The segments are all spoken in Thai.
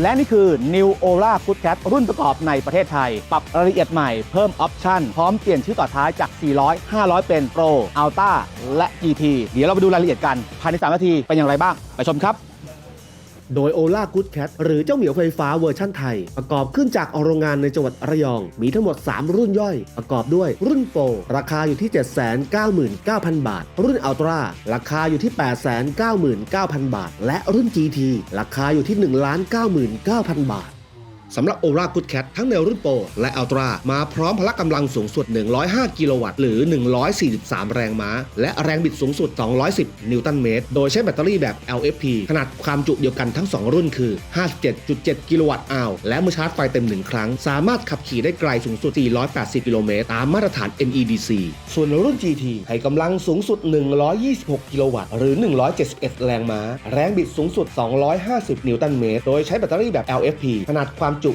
และนี่คือ New Ola Good Cat รุ่นประกอบในประเทศไทย ปรับรายละเอียดใหม่เพิ่มออปชั่น พร้อมเปลี่ยนชื่อต่อท้ายจาก 400 500 เป็น Pro Alta และ GT เดี๋ยวเราไปดูรายละเอียดกัน ภายใน 3 นาทีเป็นอย่างไรบ้าง ไปชมครับ โดย Ola Good Cat หรือเจ้าเหมียวไฟฟ้าเวอร์ชั่นไทย ประกอบขึ้นจากโรงงานในจังหวัดระยอง มีทั้งหมด 3 รุ่นย่อย ประกอบด้วย รุ่นโปรราคาอยู่ที่ 799,000 บาท รุ่นอัลตร้าราคาอยู่ที่ 899,000 บาท และรุ่น GT ราคาอยู่ที่ 1,99,000 บาท สำหรับ Ola Good Cat ทั้งในรุ่นโปรและ Ultra มาพร้อมพละกำลังสูงสุด 105 กิโลวัตต์หรือ 143 แรงม้า และแรงบิดสูงสุด 210 นิวตันเมตร โดยใช้แบตเตอรี่แบบ LFP ขนาดความจุเดียวกันทั้ง 2 รุ่นคือ 57.7 กิโลวัตต์อาวและเมื่อชาร์จไฟเต็ม 1 ครั้ง สามารถขับขี่ได้ไกลสูงสุด 480 กิโลเมตร ตามมาตรฐาน NEDC ส่วนรุ่น GT ให้กำลังสูงสุด 126 กิโลวัตต์หรือ 171 แรงม้า แรงบิดสูงสุด 250 นิวตันเมตร โดยใช้แบตเตอรี่แบบ LFP ขนาดความจุ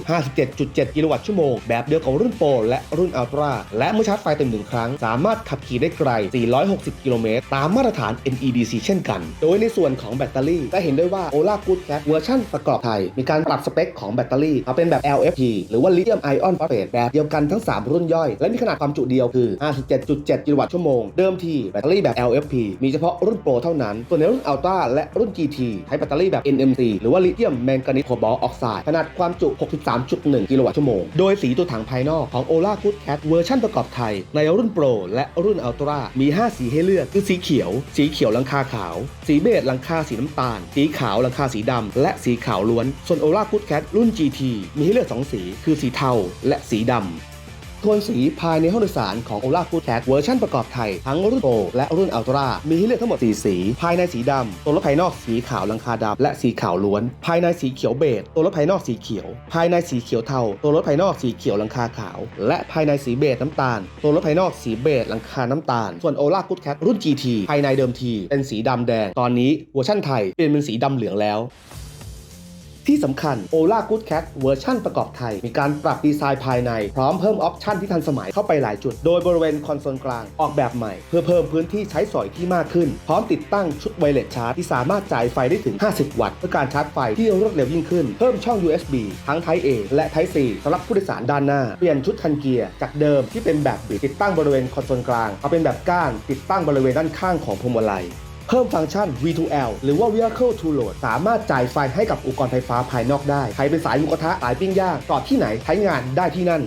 57.7 กิโลวัตต์ชั่วโมง แบบเดียวกับรุ่นโปรและรุ่นอัลตร้าและเมื่อชาร์จไฟเต็มหนึ่งครั้ง สามารถขับขี่ได้ไกล 460 กิโลเมตร ตามมาตรฐาน NEDC เช่นกัน โดยในส่วนของแบตเตอรี่จะเห็นได้ว่า Ola Good Cat เวอร์ชันประกอบไทย มีการปรับสเปคของแบตเตอรี่มาเป็นแบบ LFP หรือว่า Lithium Ion Phosphate แบบเดียวกันทั้ง 3 รุ่นย่อย และมีขนาดความจุเดียวคือ 57.7 กิโลวัตต์ชั่วโมง เดิมทีแบตเตอรี่แบบ LFP มีเฉพาะรุ่นโปรเท่านั้น ส่วนในรุ่น Ultra และรุ่น GT ใช้แบตเตอรี่แบบ NMC หรือว่า Lithium Manganese Cobalt Oxide ขนาดความจุ63.1 กิโลวัตต์ชั่วโมง โดยสีตัวถังภายนอกของ Ola Good Cat เวอร์ชันประกอบไทย ในรุ่นโปรและรุ่นอัลตร้ามี 5 สีให้เลือกคือสีเขียว สีเขียวหลังคาขาว สีเบจหลังคาสีน้ำตาล สีขาวหลังคาสีดำและสีขาวล้วน ส่วน Ola Good Cat รุ่น GT มีให้เลือก 2 สี คือสีเทาและสีดำ โทนสีภายในห้องโดยสารของ Ola Good Cat เวอร์ชันประกอบไทย ทั้งรุ่นโปรและรุ่น Ultra มีให้เลือกทั้งหมด 4 สี ภายในสีดำตัวรถภายนอกสีขาวลังคาดำและสีขาวล้วน ภายในสีเขียวเบจตัวรถภายนอกสีเขียว ภายในสีเขียวเทาตัวรถภายนอกสีเขียวลังคาขาว และภายในสีเบจน้ำตาล ตัวรถภายนอกสีเบจหลังคาน้ำตาล ส่วน Ola Good Cat รุ่น GT ภายในเดิมที เป็นสีดำแดงตอนนี้เวอร์ชันไทยเปลี่ยนเป็นสีดำเหลืองแล้ว ที่สำคัญ Ola Good Cat เวอร์ชั่นประกอบไทย มีการปรับดีไซน์ภายใน พร้อมเพิ่มออปชันที่ทันสมัยเข้าไปหลายจุด โดยบริเวณคอนโซลกลางออกแบบใหม่ เพื่อเพิ่มพื้นที่ใช้สอยที่มากขึ้น พร้อมติดตั้งชุดไวเลสชาร์จที่สามารถจ่ายไฟได้ถึง 50 วัตต์เพื่อการชาร์จไฟที่รวดเร็วยิ่งขึ้นเพิ่มช่อง USB ทั้ง Type A และ Type C สำหรับผู้โดยสารด้านหน้า เปลี่ยนชุดคันเกียร์จากเดิมที่เป็นแบบบิดติดตั้งบริเวณคอนโซลกลางมาเป็นแบบก้านติดตั้งบริเวณด้านข้างของพวงมาลัย เพิ่มฟังก์ชัน V2L หรือว่า Vehicle to Load สามารถจ่ายไฟให้กับอุปกรณ์ไฟฟ้าภายนอกได้ ใครเป็นสายหมุกระทะสายปิ้งย่างจอดที่ไหนใช้งานได้ที่นั่น